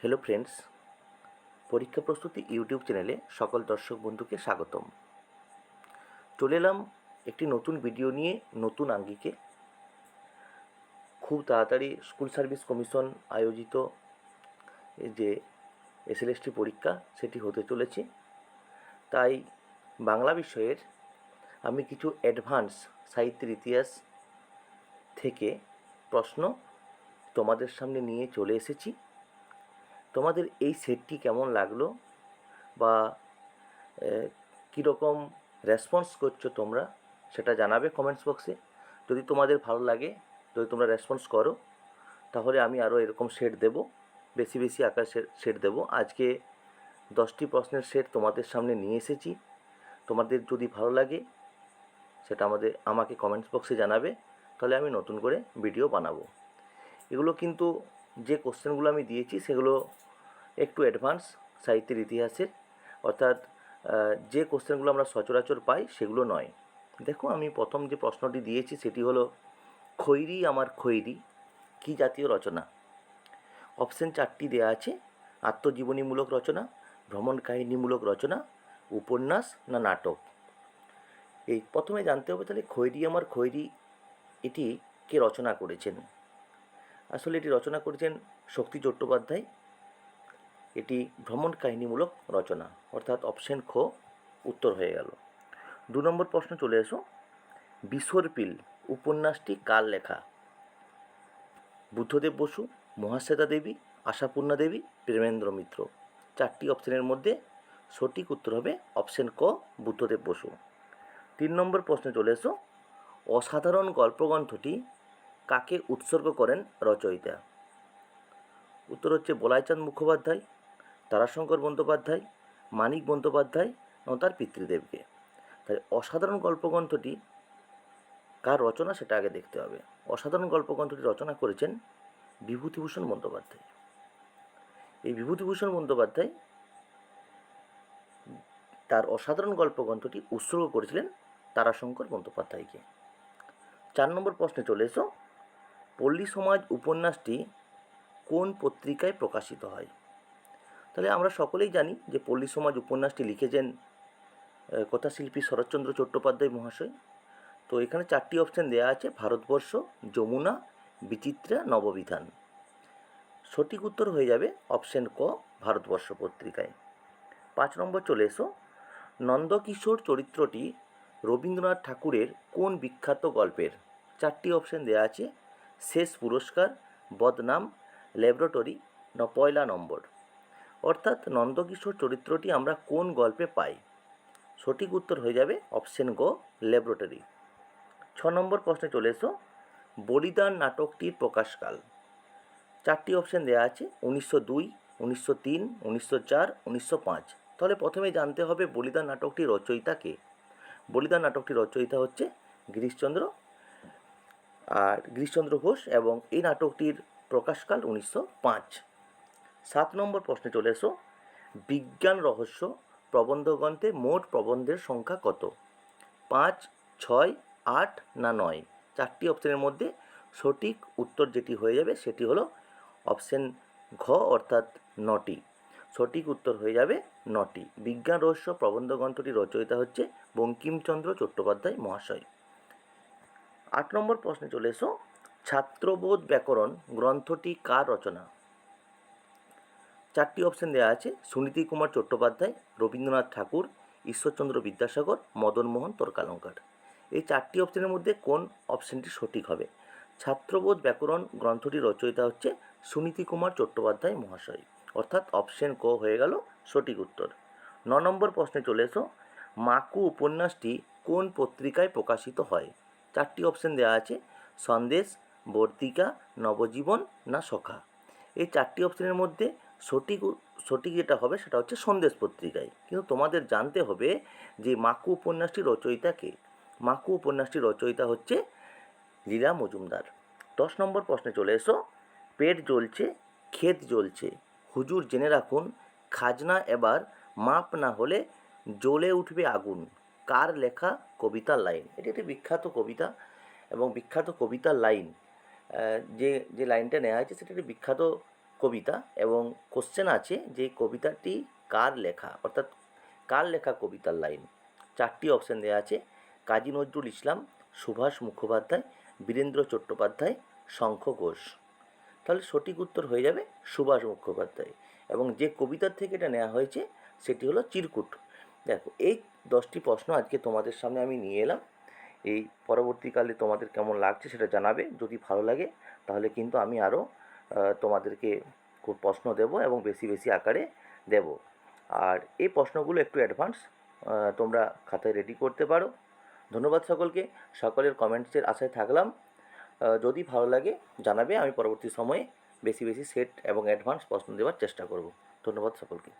Hello friends পরীক্ষা প্রস্তুতি YouTube চ্যানেলে সকল দর্শক বন্ধুকে স্বাগতম। চলে এলাম একটি নতুন ভিডিও নিয়ে, নতুন আঙ্গিকে। খুব তাড়াতাড়ি স্কুল সার্ভিস কমিশন আয়োজিত যে এসএলএসটি পরীক্ষা, সেটি হতে চলেছে। তাই বাংলা বিষয়ের আমি কিছু অ্যাডভান্স সাহিত্যের ইতিহাস থেকে প্রশ্ন তোমাদের সামনে নিয়ে চলে এসেছি। তোমাদের এই সেটটি কেমন লাগল? বা কীরকম রেসপন্স করছ তোমরা? সেটা জানাবে কমেন্টস বক্সে যদি তোমাদের ভালো লাগে, যদি তোমরা রেসপন্স করো, তাহলে আমি আরও এরকম সেট দেব। বেশি বেশি আকার সেট দেব। আজকে দশটি প্রশ্নের সেট তোমাদের সামনে নিয়ে এসেছি। তোমাদের যদি ভালো লাগে, সেটা আমাদের, আমাকে কমেন্টস বক্সে জানাবে। তাহলে আমি নতুন করে ভিডিও বানাবো। এগুলো কিন্তু যে কোশ্চেনগুলো আমি দিয়েছি, সেগুলো একটু অ্যাডভান্স সাহিত্যের ইতিহাসের অর্থাৎ যে কোশ্চেনগুলো আমরা সচরাচর পাই সেগুলো নয়। দেখো, আমি প্রথম যে প্রশ্নটি দিয়েছি সেটি হলো, খৈরি আমার খৈরি, কী জাতীয় রচনা? অপশন চারটি দেওয়া আছে, আত্মজীবনীমূলক রচনা, ভ্রমণ কাহিনীমূলক রচনা, উপন্যাস না নাটক? এই প্রথমে জানতে হবে তাহলে খৈরি আমার খৈরি, এটি কে রচনা করেছেন? আসলে এটি রচনা করেছেন শক্তি চট্টোপাধ্যায় এটি ভ্রমণ কাহিনীমূলক রচনা, অর্থাৎ অপশন খ, উত্তর হয়ে গেল। দু নম্বর প্রশ্ন চলে এসো। বিসর্পিল উপন্যাসটি কার লেখা? বুদ্ধদেব বসু, মহাশ্বেতা দেবী, আশাপূর্ণা দেবী, প্রেমেন্দ্র মিত্র। চারটি অপশনের মধ্যে সঠিক উত্তর হবে অপশন ক, বুদ্ধদেব বসু। তিন নম্বর প্রশ্নে চলে এসো। অসাধারণ গল্পগ্রন্থটি কাকে উৎসর্গ করেন রচয়িতা? উত্তর হচ্ছে বলাইচাঁদ মুখোপাধ্যায়। তারাশঙ্কর বন্দ্যোপাধ্যায়, মানিক বন্দ্যোপাধ্যায় এবং তার পিতৃদেবকে। তাই অসাধারণ গল্পগ্রন্থটি কার রচনা সেটা আগে দেখতে হবে। অসাধারণ গল্পগ্রন্থটি রচনা করেছেন বিভূতিভূষণ বন্দ্যোপাধ্যায়। এই বিভূতিভূষণ বন্দ্যোপাধ্যায় তার অসাধারণ গল্পগ্রন্থটি উৎসর্গ করেছিলেন তারাশঙ্কর বন্দ্যোপাধ্যায়কে। চার নম্বর প্রশ্নে চলে এসো। পল্লী সমাজ উপন্যাসটি কোন পত্রিকায় প্রকাশিত হয়? তাহলে আমরা সকলেই জানি যে পল্লী সমাজ উপন্যাসটি লিখেছেন কথাশিল্পী শরৎচন্দ্র চট্টোপাধ্যায় মহাশয়। তো এখানে চারটি অপশান দেওয়া আছে, ভারতবর্ষ, যমুনা, বিচিত্রা, নববিধান। সঠিক উত্তর হয়ে যাবে অপশান ক, ভারতবর্ষ পত্রিকায়। পাঁচ নম্বর চলে এসো। নন্দকিশোর চরিত্রটি রবীন্দ্রনাথ ঠাকুরের কোন বিখ্যাত গল্পের? চারটি অপশান দেওয়া আছে, শেষ পুরস্কার, বদনাম ল্যাবরেটরি ন, পয়লা নম্বর। অর্থাৎ নন্দকিশোর চরিত্রটি আমরা কোন গল্পে পাই? সঠিক উত্তর হয়ে যাবে অপশন গ, ল্যাবরেটরি। ছ নম্বর প্রশ্নে চলে এসো। বলিদান নাটকটির প্রকাশকাল। চারটি অপশন দেওয়া আছে, উনিশশো দুই, উনিশশো তিন, উনিশশো চার, উনিশশো পাঁচ। তাহলে প্রথমে জানতে হবে বলিদান নাটকটি রচয়িতা কে? বলিদান নাটকটি রচয়িতা হচ্ছে গিরিশচন্দ্র। আর গিরিশচন্দ্র ঘোষ এবং এই নাটকটির প্রকাশকাল উনিশশো পাঁচ। সাত নম্বর প্রশ্নে চলে এসো। বিজ্ঞান রহস্য প্রবন্ধগ্রন্থে মোট প্রবন্ধের সংখ্যা কত? পাঁচ, ছয়, আট না নয়? চারটি অপশনের মধ্যে সঠিক উত্তর যেটি হয়ে যাবে সেটি হলো অপশন ঘ অর্থাৎ নটি। সঠিক উত্তর হয়ে যাবে নটি। বিজ্ঞান রহস্য প্রবন্ধ গ্রন্থটির রচয়িতা হচ্ছে বঙ্কিমচন্দ্র চট্টোপাধ্যায় মহাশয়। আট নম্বর প্রশ্নে চলে এসো। ছাত্রবোধ ব্যাকরণ গ্রন্থটি কার রচনা? চারটি অপশন দেওয়া আছে। সুনীতি কুমার চট্টোপাধ্যায়, রবীন্দ্রনাথ ঠাকুর, ঈশ্বরচন্দ্র বিদ্যাসাগর মদনমোহন তর্কালঙ্কার। এই চারটি অপশনের মধ্যে কোন অপশনটি সঠিক হবে? ছাত্রবোধ ব্যাকরণ গ্রন্থটির রচয়িতা হচ্ছে সুনীতি কুমার চট্টোপাধ্যায় মহাশয়। অর্থাৎ অপশন ক হয়ে গেল সঠিক উত্তর। ন নম্বর প্রশ্নে চলে এসো। মাকু উপন্যাসটি কোন পত্রিকায় প্রকাশিত হয়? চারটি অপশন দেওয়া আছে। সন্দেশ, বর্তিকা, নবজীবন না সখা। এই চারটি অপশনের মধ্যে সঠিক সঠিক যেটা হবে সেটা হচ্ছে সন্দেশ পত্রিকায়। কিন্তু তোমাদের জানতে হবে যে মাকু উপন্যাসটির রচয়িতা কে? মাকু উপন্যাসটির রচয়িতা হচ্ছে লীলা মজুমদার। দশ নম্বর প্রশ্নে চলে এসো। পেট জ্বলছে, ক্ষেত জ্বলছে। হুজুর জেনে রাখুন, খাজনা এবার মাপ না হলে জ্বলে উঠবে আগুন। কার লেখা কবিতার লাইন? এটি একটি বিখ্যাত কবিতা এবং বিখ্যাত কবিতার লাইন। যে যে লাইনটা নেওয়া হয়েছে সেটা একটি বিখ্যাত কবিতা এবং কোশ্চেন আছে যে কবিতাটি কার লেখা? অর্থাৎ কার লেখা কবিতার লাইন চারটি অপশান দেওয়া আছে। কাজী নজরুল ইসলাম, সুভাষ মুখোপাধ্যায়, বীরেন্দ্র চট্টোপাধ্যায়, শঙ্খ ঘোষ। তাহলে সঠিক উত্তর হয়ে যাবে সুভাষ মুখোপাধ্যায়। এবং যে কবিতার থেকে এটা নেওয়া হয়েছে সেটি হলো চিরকুট। দেখো, এই দশটি প্রশ্ন আজকে তোমাদের সামনে আমি নিয়ে এলাম। এই পরবর্তীকালে তোমাদের কেমন লাগছে সেটা জানাবে। যদি ভালো লাগে, তাহলে কিন্তু আমি আরও তোমাদেরকে খুব প্রশ্ন দেব এবং বেশি বেশি আকারে দেব। আর এই প্রশ্নগুলো একটু অ্যাডভান্স তোমরা খাতায় রেডি করতে পারো। ধন্যবাদ সকলকে। সকলের কমেন্টসের আশায় থাকলাম। যদি ভালো লাগে, জানাবে। আমি পরবর্তী সময়ে বেশি বেশি সেট এবং অ্যাডভান্স প্রশ্ন দেওয়ার চেষ্টা করব। ধন্যবাদ সকলকে।